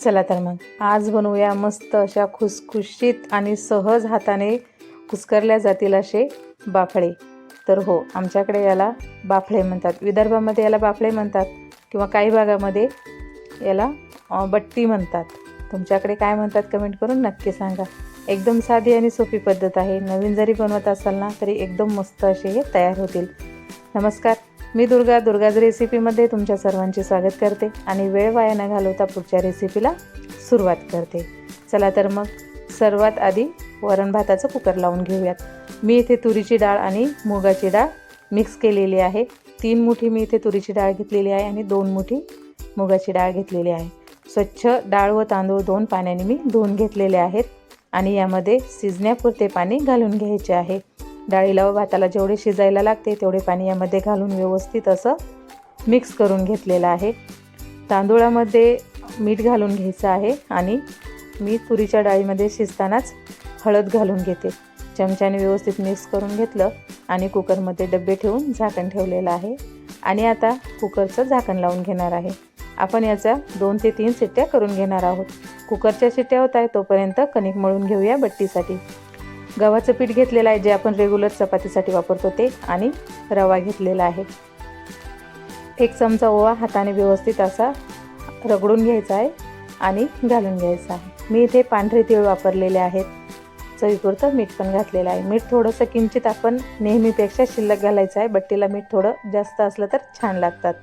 चला तर मग. आज बनवूया मस्त अशा खुसखुशीत आणि सहज हाताने कुस्करल्या जातील असे बाफळे. तर हो आमच्याकडे याला बाफळे म्हणतात. विदर्भामध्ये याला बाफळे म्हणतात किंवा काही भागामध्ये याला बट्टी म्हणतात. तुमच्याकडे काय म्हणतात कमेंट करून नक्की सांगा. एकदम साधी आणि सोपी पद्धत आहे. नवीन जरी बनवत असाल ना तरी एकदम मस्त असे हे तयार होतील. नमस्कार. मी दुर्गा दुर्गाज रेसिपीमध्ये तुमच्या सर्वांचे स्वागत करते आणि वेळ वाया न घालवता पुढच्या रेसिपीला सुरुवात करते. चला तर मग सर्वात आधी वरण भाताचं कुकर लावून घेऊयात. मी इथे तुरीची डाळ आणि मुगाची डाळ मिक्स केलेली आहे. तीन मुठी मी इथे तुरीची डाळ घेतलेली आहे आणि दोन मुठी मुगाची डाळ घेतलेली आहे. स्वच्छ डाळ व तांदूळ दोन पाण्याने मी धुवून घेतलेले आहेत आणि यामध्ये शिजण्यापुरते पाणी घालून घ्यायचे आहे. डाळीला व भाताला जेवढे शिजायला लागते तेवढे पाणी यामध्ये घालून व्यवस्थित असं मिक्स करून घेतलेलं आहे. तांदूळामध्ये मीठ घालून घ्यायचं आहे आणि मी तुरीच्या डाळीमध्ये शिजतानाच हळद घालून घेते. चमच्याने व्यवस्थित मिक्स करून घेतलं आणि कुकरमध्ये डबे ठेवून झाकण ठेवलेलं आहे. आणि आता कुकरचं झाकण लावून घेणार आहे. आपण याचा दोन ते तीन शिट्ट्या करून घेणार आहोत. कुकरच्या शिट्ट्या होत आहे तोपर्यंत कणिक मळून घेऊया बट्टीसाठी. गव्हाचं पीठ घेतलेलं आहे जे आपण रेग्युलर चपातीसाठी वापरतो ते आणि रवा घेतलेला आहे. एक चमचा ओवा हाताने व्यवस्थित असा रगडून घ्यायचा आहे आणि घालून घ्यायचा आहे. मी इथे पांढरे तीळ वापरलेले आहेत. चवीपुरतं मीठ पण घातलेलं आहे. मीठ थोडंसं किंचित आपण नेहमीपेक्षा शिल्लक घालायचं आहे. बट्टीला मीठ थोडं जास्त असलं तर छान लागतात.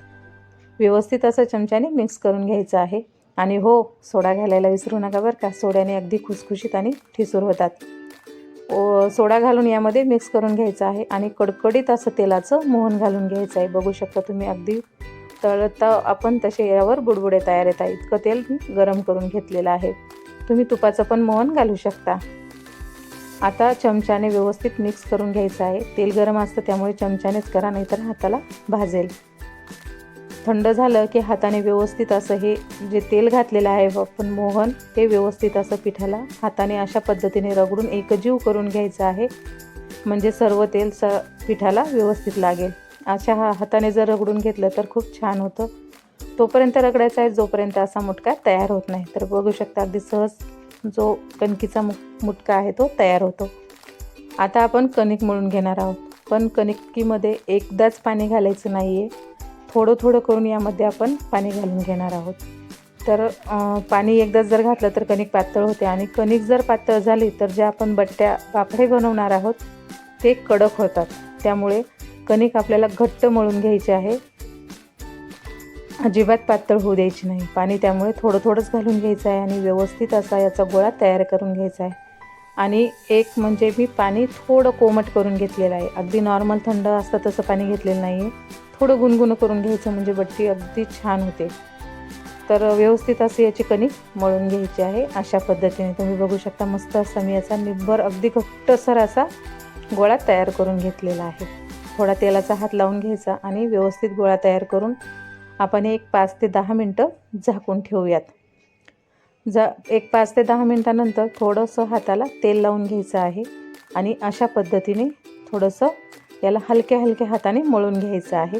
व्यवस्थित असं चमच्याने मिक्स करून घ्यायचं आहे. आणि हो सोडा घालायला विसरू नका बरं का. सोड्याने अगदी खुसखुशीत आणि ठिसूर होतात. सोडा घालून यामध्ये मिक्स करून घ्यायचं आहे आणि कडकडीत असं तेलाचं मोहन घालून घ्यायचं आहे. बघू शकता तुम्ही अगदी तळता आपण तसे यावर बुडबुडे तयार येत आहे इतकं तेल गरम करून घेतलेलं आहे. तुम्ही तुपाचं पण मोहन घालू शकता. आता चमच्याने व्यवस्थित मिक्स करून घ्यायचं आहे. तेल गरम असतं त्यामुळे चमच्यानेच करा नाहीतर हाताला भाजेल. थंड झालं की हाताने व्यवस्थित असं हे जे तेल घातलेलं आहे आपण मोहन ते व्यवस्थित असं पिठाला हाताने अशा पद्धतीने रगडून एकजीव करून घ्यायचं आहे. म्हणजे सर्व तेल स पिठाला व्यवस्थित लागेल. अशा हा हाताने जर रगडून घेतलं तर खूप छान होतं. तोपर्यंत रगडायचा आहे जोपर्यंत असा मुटका तयार होत नाही. तर बघू शकता अगदी सहज जो कणकीचा मु मुटका आहे तो तयार होतो. आता आपण कणिक मळून घेणार आहोत. पण कणिकीमध्ये एकदाच पाणी घालायचं नाही आहे थोडं थोडं करून यामध्ये आपण पाणी घालून घेणार आहोत. तर पाणी एकदाच जर घातलं तर कणिक पातळ होते आणि कणिक जर पातळ झाली तर जे आपण बट्ट्या पापडे बनवणार आहोत ते कडक होतात. त्यामुळे कणिक आपल्याला घट्ट मळून घ्यायचे आहे. अजिबात पातळ होऊ द्यायची नाही. पाणी त्यामुळे थोडं थोडंच घालून घ्यायचं आहे आणि व्यवस्थित असा याचा गोळा तयार करून घ्यायचा आहे. आणि एक म्हणजे मी पाणी थोडं कोमट करून घेतलेलं आहे. अगदी नॉर्मल थंड असतं तसं पाणी घेतलेलं नाही आहे थोडं गुणगुण करून घ्यायचं म्हणजे बट्टी अगदी छान होते. तर व्यवस्थित असे याची कणिक मळून घ्यायची आहे. अशा पद्धतीने तुम्ही बघू शकता मस्त असा मी याचा निब्बर अगदी घट्टसर असा गोळा तयार करून घेतलेला आहे. थोडा तेलाचा हात लावून घ्यायचा आणि व्यवस्थित गोळा तयार करून आपण एक पाच ते दहा मिनटं झाकून ठेवूयात. जा एक पाच ते दहा मिनटानंतर थोडंसं हाताला तेल लावून घ्यायचं आहे आणि अशा पद्धतीने थोडंसं याला हलक्या हलक्या हाताने मळून घ्यायचं आहे.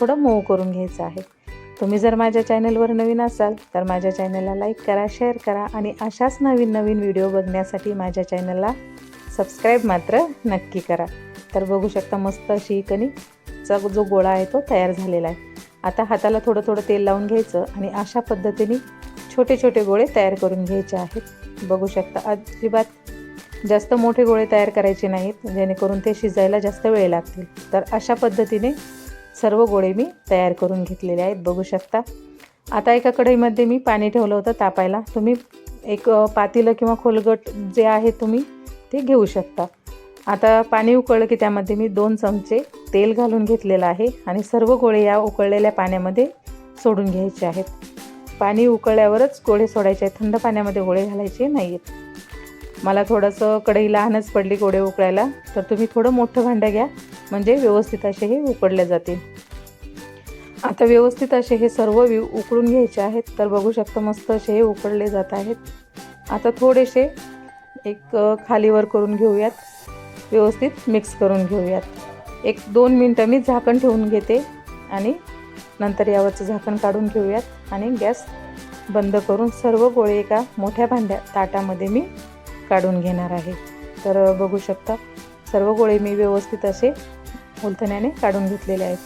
थोडं मऊ करून घ्यायचं आहे. तुम्ही जर माझ्या चॅनलवर नवीन असाल तर माझ्या चॅनलला लाईक करा शेअर करा आणि अशाच नवीन नवीन व्हिडिओ बघण्यासाठी माझ्या चॅनलला सबस्क्राईब मात्र नक्की करा. तर बघू शकता मस्त अशी ही जो गोळा आहे तो तयार झालेला आहे. आता हाताला थोडं थोडं तेल लावून घ्यायचं आणि अशा पद्धतीने छोटे छोटे गोळे तयार करून घ्यायचे आहेत. बघू शकता अजिबात जास्त मोठे गोळे तयार करायचे नाहीत जेणेकरून ते शिजायला जास्त वेळ लागतील. तर अशा पद्धतीने सर्व गोळे मी तयार करून घेतलेले आहेत बघू शकता. आता एका कढईमध्ये मी पाणी ठेवलं होतं तापायला. तुम्ही एक पातीलं किंवा खोलगट जे आहे तुम्ही ते घेऊ शकता. आता पाणी उकळलं की त्यामध्ये मी दोन चमचे तेल घालून घेतलेलं आहे आणि सर्व गोळे या उकळलेल्या पाण्यामध्ये सोडून घ्यायचे आहेत. पाणी उकळल्यावरच गोळे सोडायचे आहेत. थंड पाण्यामध्ये गोळे घालायचे नाही आहेत मला थोडंसं कढई लहानच पडली गोळे उकळायला तर तुम्ही थोडं मोठं भांडं घ्या म्हणजे व्यवस्थित असे हे उकडले जातील. आता व्यवस्थित असे हे सर्व वि उकळून घ्यायचे आहेत तर बघू शकता मस्त असे हे उकडले जात आहेत. आता थोडेसे एक खालीवर करून घेऊयात. व्यवस्थित मिक्स करून घेऊयात. एक दोन मिनटं मी झाकण ठेवून घेते आणि नंतर यावरचं झाकण काढून घेऊयात आणि गॅस बंद करून सर्व गोळे एका मोठ्या भांड्या ताटामध्ये मी काढून घेणार आहे. तर बघू शकता सर्व गोळे मी व्यवस्थित असे उलथण्याने काढून घेतलेले आहेत.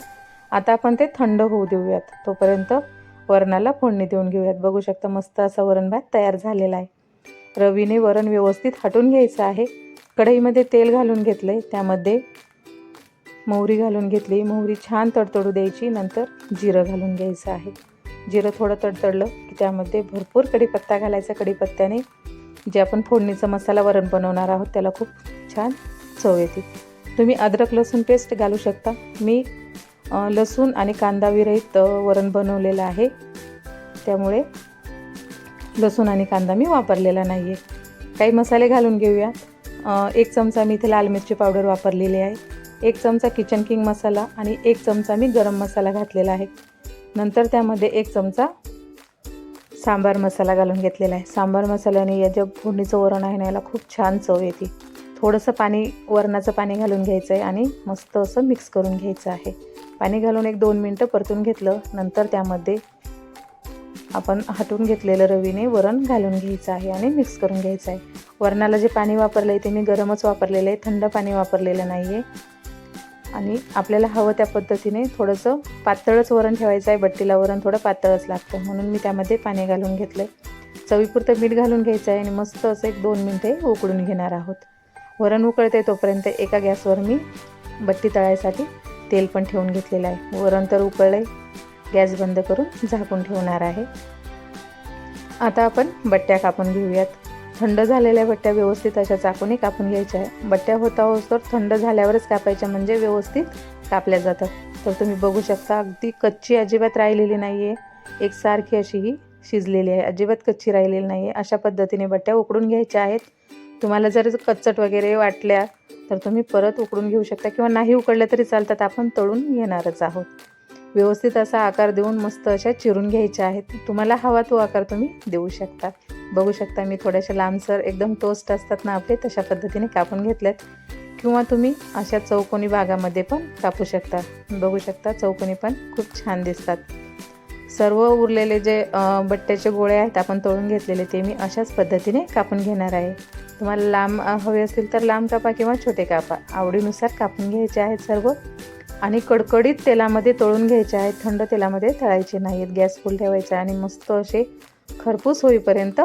आता आपण ते थंड होऊ देऊयात. तोपर्यंत वरणाला फोडणी देऊन घेऊयात. बघू शकता मस्त असा वरण भात तयार झालेला आहे. रवीने वरण व्यवस्थित हटून घ्यायचं आहे. कढईमध्ये तेल घालून घेतले त्यामध्ये मोहरी घालून घेतली. मोहरी छान तडतडू द्यायची. नंतर जिरं घालून घ्यायचं आहे. जिरं थोडं तडतडलं की त्यामध्ये भरपूर कढीपत्ता घालायचा. कढीपत्त्याने जे आपण फोडणीचा मसाला वरण बनवणार आहोत त्याला खूप छान चव येते. तुम्ही अद्रक लसूण पेस्ट घालू शकता. मी लसूण आणि कांदा विरहित वरण बनवलेलं आहे. त्यामुळे लसूण आणि कांदा मी वापरलेला नाही आहे काही मसाले घालून घेऊया. एक चमचा मी इथे लाल मिरची पावडर वापरलेली आहे. एक चमचा किचन किंग मसाला आणि एक चमचा मी गरम मसाला घातलेला आहे. नंतर त्यामध्ये एक चमचा सांबार मसाला घालून घेतलेला आहे. सांबार मसाल्याने या ज्या फोडणीचं वरण आहे ना याला खूप छान चव येते. थोडंसं पाणी वरणाचं पाणी घालून घ्यायचं आहे आणि मस्त असं मिक्स करून घ्यायचं आहे. पाणी घालून एक दोन मिनटं परतून घेतलं नंतर त्यामध्ये आपण हटून घेतलेलं रवीने वरण घालून घ्यायचं आहे आणि मिक्स करून घ्यायचं आहे. वरणाला जे पाणी वापरलं आहे ते मी गरमच वापरलेलं आहे थंड पाणी वापरलेलं नाही आहे आणि आपल्याला हवं त्या पद्धतीने थोडंसं पातळच वरण ठेवायचं आहे बट्टीला वरण थोडं पातळच लागतं. म्हणून मी त्यामध्ये पाणी घालून घेतलं आहे चवीपुरतं मीठ घालून घ्यायचं आहे आणि मस्त असं एक दोन मिनटे उकळून घेणार आहोत. वरण उकळते तोपर्यंत एका गॅसवर मी बट्टी तळायसाठी तेल पण ठेवून घेतलेलं आहे. वरण तर उकळलं आहे गॅस बंद करून झाकून ठेवणार आहे. आता आपण बट्ट्या कापून घेऊयात. थंड झालेल्या बट्ट्या व्यवस्थित अशा चाकूने कापून घ्यायच्या आहे. बट्ट्या होता होस थंड झाल्यावरच कापायच्या म्हणजे व्यवस्थित कापल्या जातात. तर तुम्ही बघू शकता अगदी कच्ची अजिबात राहिलेली नाही आहे एकसारखी अशी ही शिजलेली आहे. अजिबात कच्ची राहिलेली नाही आहे अशा पद्धतीने बट्ट्या उकडून घ्यायच्या आहेत. तुम्हाला जर कच्चट वगैरे वाटल्या तर तुम्ही परत उकडून घेऊ शकता किंवा नाही उकडल्या तरी चालतात आपण तळून घेणारच आहोत. व्यवस्थित असा आकार देऊन मस्त अशा चिरून घ्यायच्या आहेत. तुम्हाला हवा तो आकार तुम्ही देऊ शकता. बघू शकता मी थोड्याशा लांबसर एकदम टोस्ट असतात ना आपले तशा पद्धतीने कापून घेतल्यात किंवा तुम्ही अशा चौकोनी भागामध्ये पण कापू शकता. बघू शकता चौकोनी पण खूप छान दिसतात. सर्व उरलेले जे बट्ट्याचे गोळे आहेत आपण तळून घेतलेले ते मी अशाच पद्धतीने कापून घेणार आहे. तुम्हाला लांब हवे असतील तर लांब कापा किंवा छोटे कापा. आवडीनुसार कापून घ्यायचे आहेत सर्व. आणि कडकडीत तेलामध्ये तळून घ्यायचे आहेत. थंड तेलामध्ये तळायचे नाहीत. गॅस फुल ठेवायचा आणि मस्त असे खरपूस होईपर्यंत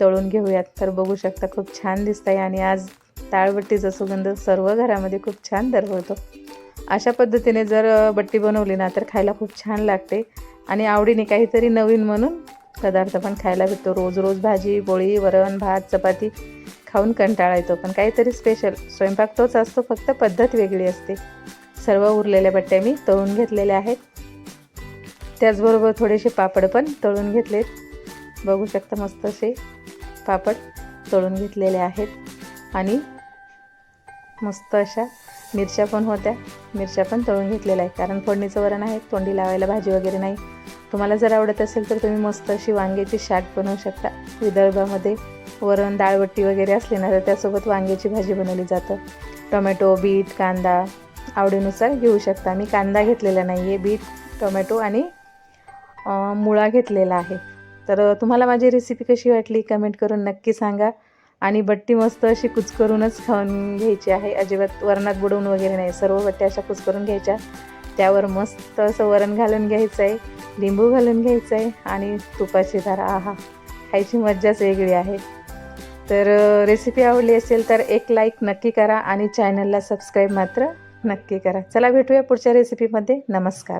तळून घेऊयात. तर बघू शकता खूप छान दिसत आहे आणि आज ताळबट्टीचा सुगंध सर्व घरामध्ये खूप छान दरवळतो. अशा पद्धतीने जर बट्टी बनवली ना तर खायला खूप छान लागते. आणि आवडीने काहीतरी नवीन म्हणून पदार्थ पण खायला भेटतो. रोज रोज भाजी पोळी वरण भात चपाती खाऊन कंटाळा येतो. पण काहीतरी स्पेशल स्वयंपाक तोच असतो फक्त पद्धत वेगळी असते. सर्व उरलेल्या बट्ट्या मी तळून घेतलेल्या आहेत. त्याचबरोबर थोडेसे पापड पण तळून घेतलेत. बघू शकता मस्त असे पापड तळून घेतलेले आहेत. आणि मस्त अशा मिरच्या पण होत्या. मिरच्या पण तळून घेतलेल्या आहे कारण फोडणीचं वरण आहे तोंडी लावायला भाजी वगैरे नाही. तुम्हाला जर आवडत असेल तर तुम्ही मस्त अशी वांग्याची शाट बनवू शकता. विदर्भामध्ये वरण डाळबट्टी वगैरे असली ना तर त्यासोबत वांग्याची भाजी बनवली जातं. टोमॅटो बीट कांदा आवडीनुसार घेऊ शकता. मी कांदा घेतलेला नाही आहे बीट टोमॅटो आणि मुळा घेतलेला आहे. तर तुम्हाला माझी रेसिपी कशी वाटली कमेंट करून नक्की सांगा. आणि बट्टी मस्त अशी कुचकरूनच खाऊन घ्यायची आहे. अजिबात वरणात बुडवून वगैरे नाही. सर्व बट्ट्या अशा कुचकरून घ्यायच्या. त्यावर मस्त असं वरण घालून घ्यायचं आहे लिंबू घालून घ्यायचं आहे आणि तुपाची धारा. आहा. खायची मज्जाच वेगळी आहे. तर रेसिपी आवडली असेल तर एक लाईक नक्की करा आणि चॅनलला सबस्क्राईब मात्र नक्की करा. चला भेटूया पुढच्या रेसिपीमध्ये नमस्कार.